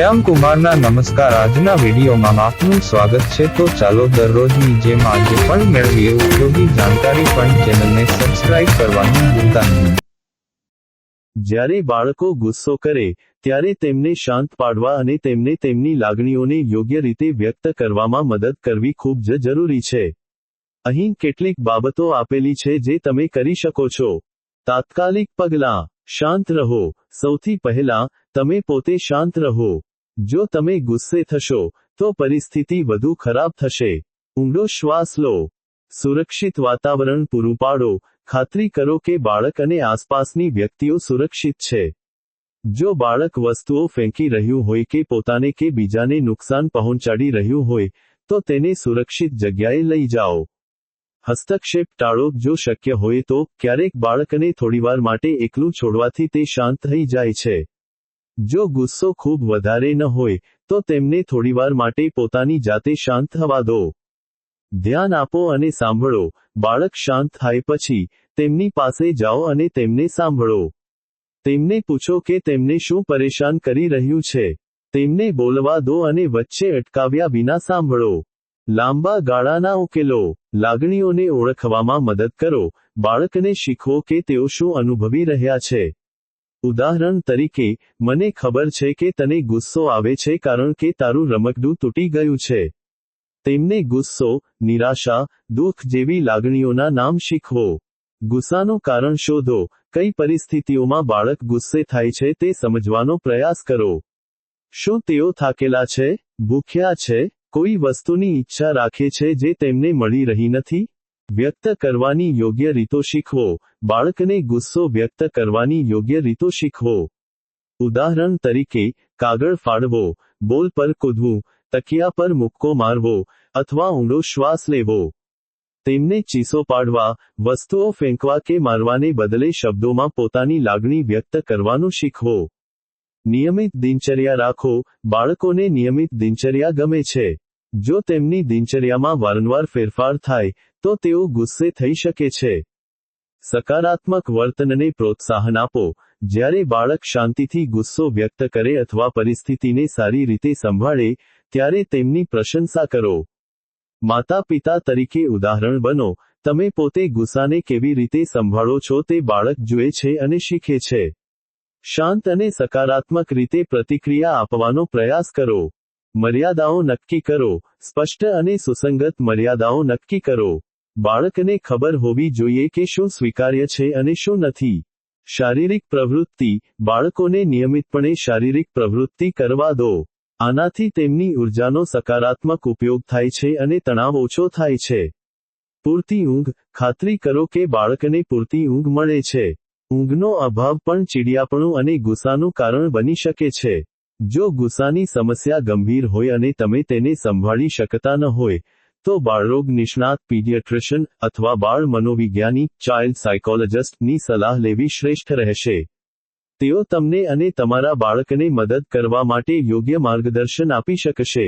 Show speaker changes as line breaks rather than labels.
શ્યામ કુમારના નમસ્કાર. આજના વિડીયોમાં આપનું સ્વાગત છે. તો ચાલો દરરોજની જેમ આજે પણ મેળવીએ ઉપયોગી જાણકારી પણ ચેનલને સબસ્ક્રાઇબ કરવાનું ભૂલતા નહીં.
જ્યારે બાળકો ગુસ્સો કરે, ત્યારે તેમને શાંત પાડવા અને તેમને તેમની લાગણીઓને યોગ્ય રીતે વ્યક્ત કરવામાં મદદ કરવી ખૂબ જ જરૂરી છે. અહીં કેટલીક બાબતો આપેલી છે જે તમે કરી શકો છો. તાત્કાલિક પગલાં, શાંત રહો. સૌથી પહેલા, તમે પોતે શાંત રહો. જો તમે ગુસ્સે થશો, તો પરિસ્થિતિ વધુ ખરાબ થશે. ઊંડો શ્વાસ લો. સુરક્ષિત વાતાવરણ પૂરું પાડો. ખાતરી કરો કે બાળક અને આસપાસની વ્યક્તિઓ સુરક્ષિત છે. જો બાળક વસ્તુઓ ફેંકી રહ્યું હોય કે પોતાને કે બીજાને નુકસાન પહોંચાડી રહ્યું હોય, તો તેને સુરક્ષિત જગ્યાએ લઈ જાઓ. હસ્તક્ષેપ ટાળો. જો શક્ય હોય તો, ક્યારેક બાળકને થોડીવાર માટે એકલું છોડવાથી તે શાંત થઈ જાય છે. જો ગુસ્સો ખૂબ વધારે ન હોય, તો તેમને થોડીવાર માટે પોતાની જાતે શાંત થવા દો. ધ્યાન આપો અને સાંભળો. બાળક શાંત થાય પછી, તેમની પાસે જાઓ અને તેમને સાંભળો. તેમને પૂછો કે તેમને શું પરેશાન કરી રહ્યું છે. તેમને બોલવા દો અને વચ્ચે અટકાવ્યા વિના સાંભળો. લાંબા ગાળાના ઉકેલો. લાગણીઓને ઓળખવામાં મદદ કરો. બાળકને શીખવો કે તેઓ શું અનુભવી રહ્યા છે. ઉદાહરણ તરીકે, મને ખબર છે કે તને ગુસ્સો આવે છે કારણ કે તારું રમકડું તૂટી ગયું છે. તેમને ગુસ્સો, નિરાશા, દુઃખ જેવી લાગણીઓના નામ શીખવો. ગુસ્સાનું કારણ શોધો, કઈ પરિસ્થિતિઓમાં બાળક ગુસ્સે થાય છે તે સમજવાનો પ્રયાસ કરો. શું તેઓ થાકેલા છે, ભૂખ્યા છે, કોઈ વસ્તુની ઈચ્છા રાખે છે જે તેમને મળી રહી નથી? વ્યક્ત કરવાની યોગ્ય રીતો શીખવો. બાળકને ગુસ્સો વ્યક્ત કરવાની યોગ્ય રીતો શીખવો. ઉદાહરણ તરીકે, કાગળ ફાળવો બોલ પર કૂદવું, તકિયા પર મુક્કો મારવો, અથવા ઊંડો શ્વાસ લેવો. તેમને ચીસો પાડવા, વસ્તુઓ ફેંકવા કે મારવાને બદલે શબ્દોમાં પોતાની લાગણી વ્યક્ત કરવાનું શીખવો. નિયમિત દિનચર્યા રાખો. બાળકોને નિયમિત દિનચર્યા ગમે છે. જો તેમની દિનચર્યામાં વારંવાર ફેરફાર થાય તો તેઓ ગુસ્સે થઈ શકે છે. સકારાત્મક વર્તનને પ્રોત્સાહન આપો. જ્યારે બાળક શાંતિથી ગુસ્સો વ્યક્ત કરે અથવા પરિસ્થિતિને સારી રીતે સંભાળે, ત્યારે તેમની પ્રશંસા કરો. માતા પિતા તરીકે ઉદાહરણ બનો. તમે પોતે ગુસ્સાને કેવી રીતે સંભાળો છો તે બાળક જુએ છે અને શીખે છે. શાંત અને સકારાત્મક રીતે પ્રતિક્રિયા આપવાનો પ્રયાસ કરો. મર્યાદાઓ નક્કી કરો. સ્પષ્ટ અને સુસંગત મર્યાદાઓ નક્કી કરો. બાળકને ખબર હોવી જોઈએ કે શું સ્વીકાર્ય છે અને શું નથી. શારીરિક પ્રવૃત્તિ, બાળકોને નિયમિતપણે શારીરિક પ્રવૃત્તિ કરવા દો. આનાથી તેમની ઉર્જાનો સકારાત્મક ઉપયોગ થાય છે અને તણાવ ઓછો થાય છે. પૂરતી ઊંઘ, ખાતરી કરો કે બાળકને પૂરતી ઊંઘ મળે છે. ઊંઘનો અભાવ પણ ચીડિયાપણું અને ગુસ્સાનું કારણ બની શકે છે. જો ગુસ્સાની સમસ્યા ગંભીર હોય અને તમે તેને સંભાળી શકતા ન હોય તો બાળરોગ નિષ્ણાત પીડિયાટ્રિશિયન અથવા બાળ મનોવિજ્ઞાની, ચાઇલ્ડ સાયકોલોજિસ્ટની સલાહ લેવી શ્રેષ્ઠ રહેશે. તેઓ તમને અને તમારા બાળકને મદદ કરવા માટે યોગ્ય માર્ગદર્શન આપી શકશે.